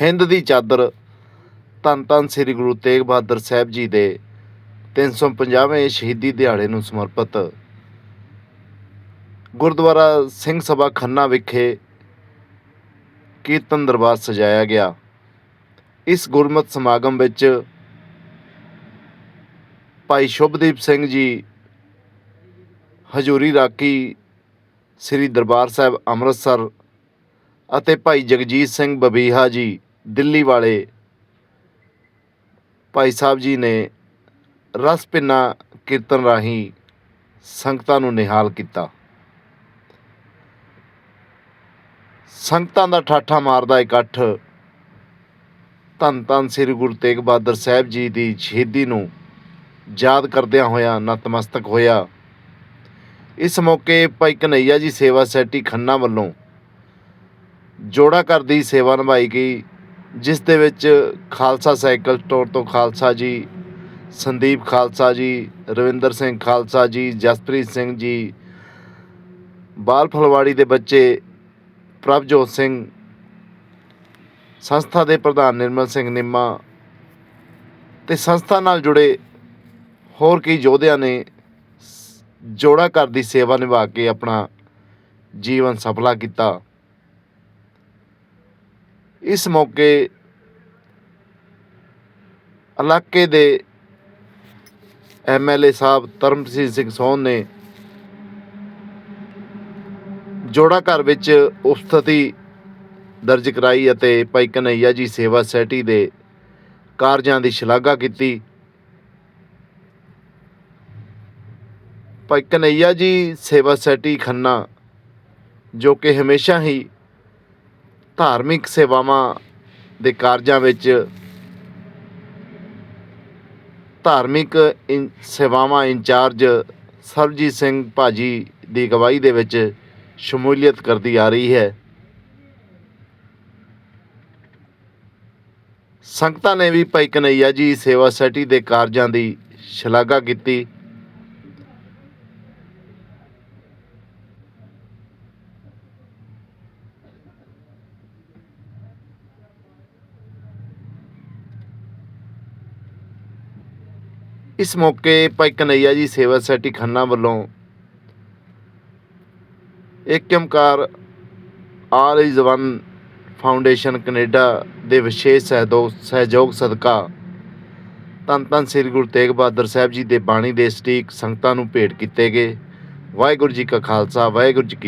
ਹਿੰਦ ਦੀ ਚਾਦਰ ਧੰਨ ਧੰਨ ਸ੍ਰੀ ਗੁਰੂ ਤੇਗ ਬਹਾਦਰ ਸਾਹਿਬ ਜੀ ਦੇ 350ਵੇਂ ਸ਼ਹੀਦੀ ਦਿਹਾੜੇ ਨੂੰ ਸਮਰਪਿਤ। ਗੁਰਦੁਆਰਾ ਸਿੰਘ ਸਭਾ ਖੰਨਾ ਵਿਖੇ ਕੀਰਤਨ ਦਰਬਾਰ ਸਜਾਇਆ ਗਿਆ। ਇਸ ਗੁਰਮਤਿ ਸਮਾਗਮ ਵਿੱਚ ਭਾਈ ਸ਼ੁਭਦੀਪ ਸਿੰਘ ਜੀ, ਹਜੂਰੀ ਰਾਕੀ ਸ੍ਰੀ ਦਰਬਾਰ ਸਾਹਿਬ ਅੰਮ੍ਰਿਤਸਰ ਅਤੇ ਭਾਈ ਜਗਜੀਤ ਸਿੰਘ ਬਬੀਹਾ ਜੀ ਦਿੱਲੀ ਵਾਲੇ ਭਾਈ ਸਾਹਿਬ ਜੀ ਨੇ ਰਸ ਪਿੰਨਾ ਕੀਰਤਨ ਰਾਹੀਂ ਸੰਗਤਾਂ ਨੂੰ ਨਿਹਾਲ ਕੀਤਾ। ਸੰਗਤਾਂ ਦਾ ਠਾਠਾ ਮਾਰਦਾ ਇਕੱਠ ਧੰਨ ਧੰਨ ਸ੍ਰੀ ਗੁਰੂ ਤੇਗ ਬਹਾਦਰ ਸਾਹਿਬ ਜੀ ਦੀ ਸ਼ਹੀਦੀ ਨੂੰ ਯਾਦ ਕਰਦਿਆਂ ਹੋਇਆਂ ਨਤਮਸਤਕ ਹੋਇਆ। ਇਸ ਮੌਕੇ ਭਾਈ ਕਨਈਆ ਜੀ ਸੇਵਾ ਸੈਟੀ ਖੰਨਾ ਵੱਲੋਂ ਜੋੜਾ ਘਰ ਦੀ ਸੇਵਾ ਨਿਭਾਈ ਗਈ। ਜਿਸ ਦੇ ਵਿੱਚ ਖਾਲਸਾ ਸਾਈਕਲ ਸਟੋਰ ਤੋਂ ਖਾਲਸਾ ਜੀ, ਸੰਦੀਪ ਖਾਲਸਾ ਜੀ, ਰਵਿੰਦਰ ਸਿੰਘ ਖਾਲਸਾ ਜੀ, ਜਸਪ੍ਰੀਤ ਸਿੰਘ ਜੀ, ਬਾਲ ਫਲਵਾੜੀ ਦੇ ਬੱਚੇ ਪ੍ਰਭਜੋਤ ਸਿੰਘ, ਸੰਸਥਾ ਦੇ ਪ੍ਰਧਾਨ ਨਿਰਮਲ ਸਿੰਘ ਨਿੰਮਾ ਤੇ ਸੰਸਥਾ ਨਾਲ ਜੁੜੇ ਹੋਰ ਕਈ ਯੋਧਿਆਂ ਨੇ ਜੋੜਾ ਘਰ ਦੀ ਸੇਵਾ ਨਿਭਾ ਕੇ ਆਪਣਾ ਜੀਵਨ ਸਫਲਾ ਕੀਤਾ। ਇਸ ਮੌਕੇ ਇਲਾਕੇ ਦੇ ਐਮਐਲਏ ਸਾਹਿਬ ਧਰਮਸੀਰ ਸਿੰਘ ਸੋਹਨ ਨੇ ਜੋੜਾ ਘਰ ਵਿੱਚ ਉਪਸਥਿਤੀ ਦਰਜ ਕਰਾਈ ਅਤੇ ਭਾਈ ਕਨਈਆ ਜੀ ਸੇਵਾ ਸੈਟੀ ਦੇ ਕਾਰਜਾਂ ਦੀ ਸ਼ਲਾਘਾ ਕੀਤੀ। ਭਾਈ ਕਨਈਆ ਜੀ ਸੇਵਾ ਸੈਟੀ ਖੰਨਾ, ਜੋ ਕਿ ਹਮੇਸ਼ਾ ਹੀ ਧਾਰਮਿਕ ਸੇਵਾਵਾਂ ਦੇ ਕਾਰਜਾਂ ਵਿੱਚ ਧਾਰਮਿਕ ਇੰ, ਸੇਵਾਵਾਂ ਇੰਚਾਰਜ ਸਰਬਜੀਤ ਸਿੰਘ ਭਾਜੀ ਦੀ ਅਗਵਾਈ ਦੇ ਵਿੱਚ ਸ਼ਮੂਲੀਅਤ ਕਰਦੀ ਆ ਰਹੀ ਹੈ। ਸੰਗਤਾਂ ਨੇ ਵੀ ਭਾਈ ਕਨਈਆ ਜੀ ਸੇਵਾ ਸੈਟੀ ਦੇ ਕਾਰਜਾਂ ਦੀ ਸ਼ਲਾਘਾ ਕੀਤੀ। ਇਸ ਮੌਕੇ ਭਾਈ ਕਨਈਆ ਜੀ ਸੇਵਾ ਸੈਟੀ ਖੰਨਾ ਵੱਲੋਂ ਇੱਕ all is one foundation Canada ਦੇ ਵਿਸ਼ੇਸ਼ ਸਹਿਯੋਗ ਸਹਿਯੋਗ ਸਦਕਾ ਧੰਨ ਧੰਨ ਸ੍ਰੀ ਗੁਰੂ ਤੇਗ ਬਹਾਦਰ ਸਾਹਿਬ ਜੀ ਦੇ ਬਾਣੀ ਦੇ ਸਟੀਕ ਸੰਗਤਾਂ ਨੂੰ ਭੇਟ ਕੀਤੇ ਗਏ। ਵਾਹਿਗੁਰੂ ਜੀ ਕਾ ਖਾਲਸਾ, ਵਾਹਿਗੁਰੂ ਜੀ ਕੀ